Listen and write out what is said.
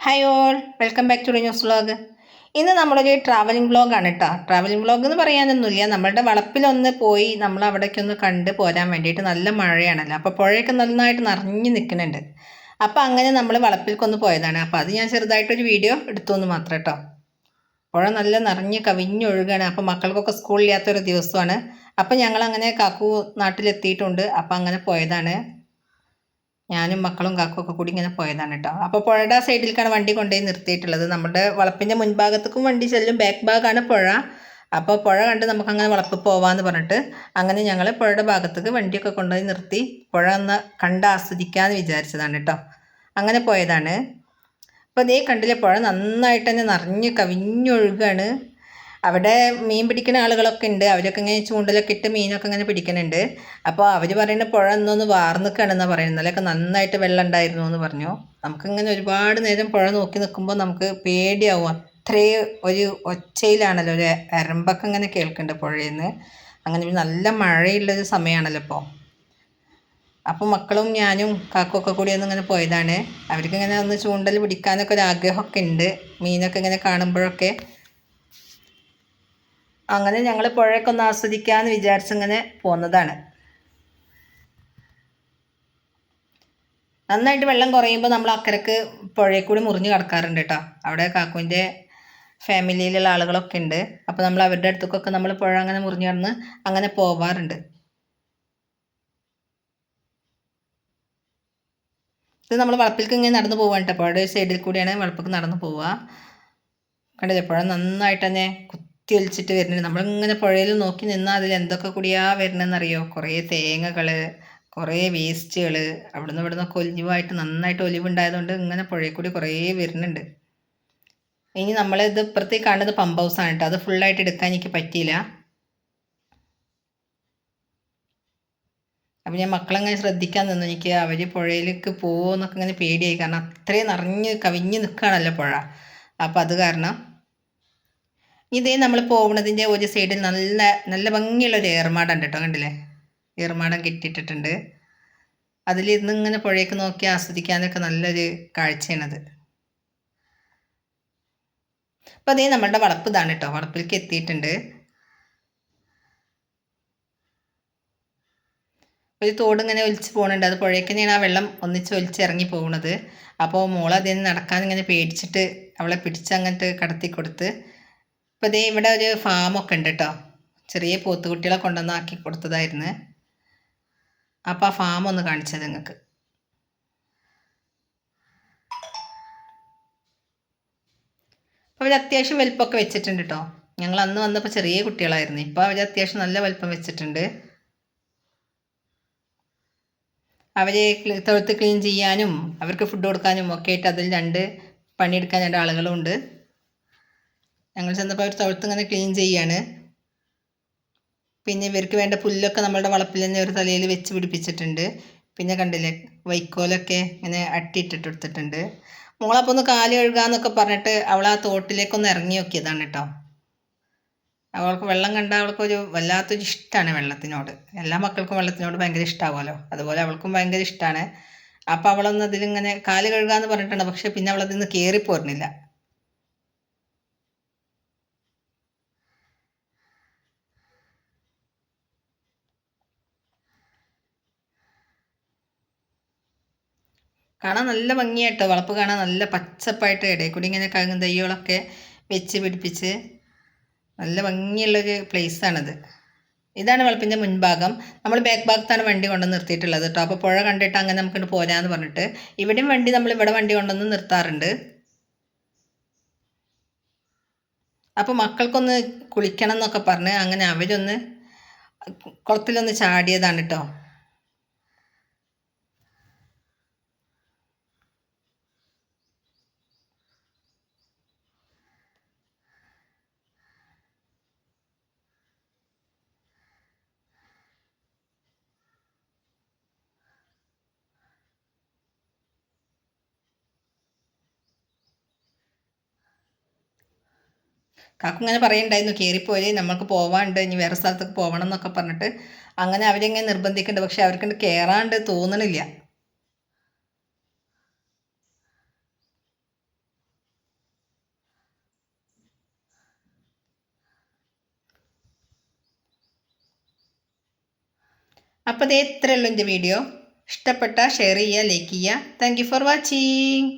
Hi all welcome back to news vlog ഇന്ന് നമ്മളൊരു travelling വ്ളോഗാണ് കേട്ടോ ട്രാവലിംഗ് വ്ളോഗ് എന്ന് പറയാനൊന്നുമില്ല. നമ്മളുടെ വളപ്പിലൊന്ന് പോയി നമ്മൾ അവിടേക്കൊന്ന് കണ്ട് പോരാൻ വേണ്ടിയിട്ട് നല്ല മഴയാണല്ലോ. അപ്പോൾ പുഴയൊക്കെ നന്നായിട്ട് നിറഞ്ഞു നിൽക്കുന്നുണ്ട്. അപ്പോൾ അങ്ങനെ നമ്മൾ വളപ്പിൽക്കൊന്ന് പോയതാണ്. അപ്പോൾ അത് ഞാൻ ചെറുതായിട്ടൊരു വീഡിയോ എടുത്തു എന്ന് മാത്രം കേട്ടോ പുഴ നല്ല നിറഞ്ഞ് കവിഞ്ഞൊഴുകാണ്. അപ്പോൾ മക്കൾക്കൊക്കെ സ്കൂളില്ലാത്തൊരു ദിവസമാണ്. അപ്പോൾ ഞങ്ങളങ്ങനെ കാക്കു നാട്ടിലെത്തിയിട്ടുണ്ട്. അപ്പോൾ അങ്ങനെ പോയതാണ്. ഞാനും മക്കളും കാക്കും ഒക്കെ കൂടി ഇങ്ങനെ പോയതാണ് കേട്ടോ. അപ്പോൾ പുഴയുടെ സൈഡിലേക്കാണ് വണ്ടി കൊണ്ടുപോയി നിർത്തിയിട്ടുള്ളത്. നമ്മുടെ വളപ്പിന്റെ മുൻഭാഗത്തേക്കും വണ്ടി ചെല്ലും ബാക്ക് ഭാഗമാണ് പുഴ. അപ്പോൾ പുഴ കണ്ട് നമുക്ക് അങ്ങനെ വളപ്പ് പോവാന്ന് പറഞ്ഞിട്ട് അങ്ങനെ ഞങ്ങൾ പുഴയുടെ ഭാഗത്തേക്ക് വണ്ടിയൊക്കെ കൊണ്ടുപോയി നിർത്തി പുഴ ഒന്ന് കണ്ട് ആസ്വദിക്കാമെന്ന് വിചാരിച്ചതാണ് കേട്ടോ. അങ്ങനെ പോയതാണ്. അപ്പോൾ ഇതേ കണ്ടില്ലേ പുഴ നന്നായിട്ട് തന്നെ നിറഞ്ഞ് കവിഞ്ഞൊഴുകാണ്. അവിടെ മീൻ പിടിക്കുന്ന ആളുകളൊക്കെ ഉണ്ട്. അവരൊക്കെ ഇങ്ങനെ ചൂണ്ടലൊക്കെ ഇട്ട് മീനൊക്കെ ഇങ്ങനെ പിടിക്കുന്നുണ്ട് അപ്പോൾ അവർ പറയുന്ന പുഴ എന്നൊന്ന് വാർന്നിക്കാണെന്നാണ് പറയുന്നത്. ഇന്നലെയൊക്കെ നന്നായിട്ട് വെള്ളം ഉണ്ടായിരുന്നു എന്ന് പറഞ്ഞു. നമുക്കിങ്ങനെ ഒരുപാട് നേരം പുഴ നോക്കി നിൽക്കുമ്പോൾ നമുക്ക് പേടിയാവും. അത്രയും ഒരു ഒച്ചയിലാണല്ലോ ഒരു എരമ്പൊക്കെ ഇങ്ങനെ കേൾക്കുന്നുണ്ട് പുഴയിൽ നിന്ന് അങ്ങനെ നല്ല മഴയുള്ളൊരു സമയമാണല്ലോ ഇപ്പോൾ അപ്പോൾ മക്കളും ഞാനും കാക്കൊക്കെ കൂടി ഒന്ന് ഇങ്ങനെ പോയതാണ്. അവർക്ക് ഇങ്ങനെ ഒന്ന് ചൂണ്ടൽ പിടിക്കാനൊക്കെ ഒരു ആഗ്രഹമൊക്കെ ഉണ്ട്. മീനൊക്കെ ഇങ്ങനെ കാണുമ്പോഴൊക്കെ അങ്ങനെ ഞങ്ങൾ പുഴയൊക്കെ ഒന്ന് ആസ്വദിക്കാമെന്ന് വിചാരിച്ചിങ്ങനെ പോന്നതാണ്. നന്നായിട്ട് വെള്ളം കുറയുമ്പോൾ നമ്മൾ അക്കരക്ക് പുഴയിൽ കൂടി മുറിഞ്ഞ് കിടക്കാറുണ്ട് കേട്ടോ അവിടെ കാക്കുവിന്റെ ഫാമിലിയിലുള്ള ആളുകളൊക്കെ ഉണ്ട്. അപ്പോൾ നമ്മൾ അവരുടെ അടുത്തേക്കൊക്കെ നമ്മൾ പുഴ അങ്ങനെ മുറിഞ്ഞ് കിടന്ന് അങ്ങനെ പോവാറുണ്ട്. ഇത് നമ്മൾ വളപ്പിലേക്ക് ഇങ്ങനെ നടന്നു പോവാണ് കേട്ടോ പുഴയുടെ സൈഡിൽ കൂടിയാണ് വളപ്പിലേക്ക് നടന്നു പോവുക കണ്ടില്ലേ? പുഴ നന്നായിട്ട് തന്നെ കുത്തി ഒലിച്ചിട്ട് വരുന്നുണ്ട് നമ്മളിങ്ങനെ പുഴയിൽ നോക്കി നിന്നാൽ അതിൽ എന്തൊക്കെ കൂടിയാ വരണമെന്നറിയോ കുറേ തേങ്ങകൾ കുറേ വേസ്റ്റുകൾ അവിടുന്ന് ഇവിടുന്ന് ഒലിവായിട്ട് നന്നായിട്ട് ഒലിവുണ്ടായതുകൊണ്ട് ഇങ്ങനെ പുഴയിൽ കൂടി കുറേ വരുന്നുണ്ട്. ഇനി നമ്മളിത് ഇപ്പുറത്തേക്ക് കാണുന്നത് പമ്പ് ഹൗസാണ് കേട്ടോ. അത് ഫുള്ളായിട്ട് എടുക്കാൻ എനിക്ക് പറ്റിയില്ല. അപ്പം ഞാൻ മക്കളങ്ങനെ ശ്രദ്ധിക്കാൻ നിന്നു. എനിക്ക് അവർ പുഴയിലേക്ക് പോകുമെന്നൊക്കെ ഇങ്ങനെ പേടിയായി. കാരണം അത്രയും നിറഞ്ഞ് കവിഞ്ഞ് നിൽക്കുകയാണല്ലോ പുഴ. അപ്പം അത് കാരണം ഇതേ നമ്മൾ പോകുന്നതിന്റെ ഒരു സൈഡിൽ നല്ല നല്ല ഭംഗിയുള്ള ഒരു ഉണ്ട് കേട്ടോ കണ്ടില്ലേ? ഏർമാടം കെട്ടിയിട്ടിട്ടുണ്ട്. അതിലിരുന്ന് ഇങ്ങനെ പുഴയൊക്കെ നോക്കി ആസ്വദിക്കാനൊക്കെ നല്ലൊരു കാഴ്ചയാണത് അപ്പോൾ അതേ നമ്മളുടെ വളപ്പ് ഇതാണ് കേട്ടോ വളപ്പിലേക്ക് എത്തിയിട്ടുണ്ട്. ഒരു തോട് ഇങ്ങനെ ഒലിച്ച് പോകുന്നുണ്ട് അത് പുഴയ്ക്ക് ആ വെള്ളം ഒന്നിച്ച് ഒലിച്ച് ഇറങ്ങി പോകുന്നത് അപ്പോൾ മോൾ അതിന് നടക്കാൻ ഇങ്ങനെ പേടിച്ചിട്ട് അവളെ പിടിച്ച് അങ്ങോട്ട് കടത്തി കൊടുത്ത് ഇപ്പോൾ ഇതേ ഇവിടെ ഒരു ഫാമൊക്കെ ഉണ്ട് കേട്ടോ ചെറിയ പോത്തുകുട്ടികളെ കൊണ്ടുവന്ന് ആക്കി കൊടുത്തതായിരുന്നു. അപ്പോൾ ആ ഫാം ഒന്ന് കാണിച്ചത് നിങ്ങൾക്ക്. അപ്പോൾ അവർ അത്യാവശ്യം വലിപ്പമൊക്കെ വെച്ചിട്ടുണ്ട് കേട്ടോ ഞങ്ങൾ അന്ന് വന്നപ്പോൾ ചെറിയ കുട്ടികളായിരുന്നു. ഇപ്പോൾ അവർ അത്യാവശ്യം നല്ല വലിപ്പം വെച്ചിട്ടുണ്ട്. അവരെ തൊഴുത്ത് ക്ലീൻ ചെയ്യാനും അവർക്ക് ഫുഡ് കൊടുക്കാനും ഒക്കെ ആയിട്ട് അതിൽ രണ്ട് പണിയെടുക്കാൻ രണ്ട് ആളുകളുണ്ട് ഞങ്ങൾ ചെന്നപ്പോൾ അവർ തൊഴുത്തിങ്ങനെ ക്ലീൻ ചെയ്യാണ്. പിന്നെ ഇവർക്ക് വേണ്ട പുല്ലൊക്കെ നമ്മളുടെ വളപ്പിൽ തന്നെ ഒരു തലയിൽ വെച്ച് പിടിപ്പിച്ചിട്ടുണ്ട്. പിന്നെ കണ്ടില്ലേ വൈക്കോലൊക്കെ ഇങ്ങനെ അട്ടിയിട്ടിട്ട് കൊടുത്തിട്ടുണ്ട്. മോളപ്പോൾ ഒന്ന് കാൽ കഴുകാന്നൊക്കെ പറഞ്ഞിട്ട് അവൾ ആ തോട്ടിലേക്കൊന്ന് ഇറങ്ങി നോക്കിയതാണ് കേട്ടോ. അവൾക്ക് വെള്ളം കണ്ട അവൾക്കൊരു വല്ലാത്തൊരു ഇഷ്ടമാണ് വെള്ളത്തിനോട്. എല്ലാ മക്കൾക്കും വെള്ളത്തിനോട് ഭയങ്കര ഇഷ്ടമാവുമല്ലോ അതുപോലെ അവൾക്കും ഭയങ്കര ഇഷ്ടമാണ് അപ്പോൾ അവളൊന്ന് അതിലിങ്ങനെ കാൽ കഴുകാന്ന് പറഞ്ഞിട്ടുണ്ട്. പക്ഷെ പിന്നെ അവളതിൽ നിന്ന് കയറിപ്പോരുന്നില്ല കാണാൻ നല്ല ഭംഗിയായിട്ടോ വളപ്പ് കാണാൻ നല്ല പച്ചപ്പായിട്ട് ഇടയിൽ കൂടി ഇങ്ങനെ കങ്ങും തയ്യോളൊക്കെ വെച്ച് പിടിപ്പിച്ച് നല്ല ഭംഗിയുള്ളൊരു പ്ലേസാണിത് ഇതാണ് വളപ്പിന്റെ മുൻഭാഗം. നമ്മൾ ബാക്ക് ഭാഗത്താണ് വണ്ടി കൊണ്ടു നിർത്തിയിട്ടുള്ളത് കേട്ടോ. അപ്പോൾ പുഴ കണ്ടിട്ട് അങ്ങനെ നമുക്ക് പോരാന്ന് പറഞ്ഞിട്ട് ഇവിടെയും വണ്ടി നമ്മൾ ഇവിടെ വണ്ടി കൊണ്ടുവന്ന് നിർത്താറുണ്ട്. അപ്പോൾ മക്കൾക്കൊന്ന് കുളിക്കണം എന്നൊക്കെ പറഞ്ഞ് അങ്ങനെ അവരൊന്ന് കുളത്തിലൊന്ന് ചാടിയതാണ് കേട്ടോ. കാക്കു ഇങ്ങനെ പറയുന്നുണ്ടായിരുന്നു കയറിപ്പോയി നമുക്ക് പോവാണ്ട് ഇനി വേറെ സ്ഥലത്തേക്ക് പോകണം എന്നൊക്കെ പറഞ്ഞിട്ട് അങ്ങനെ അവരിങ്ങനെ നിർബന്ധിക്കുന്നുണ്ട് പക്ഷെ അവർക്ക് കയറാണ്ട് തോന്നണില്ല. അപ്പോൾ ഇത് ഇത്രയുള്ളൂ എന്റെ വീഡിയോ. ഇഷ്ടപ്പെട്ട ഷെയർ ചെയ്യുക ലൈക്ക് ചെയ്യുക. Thank for watching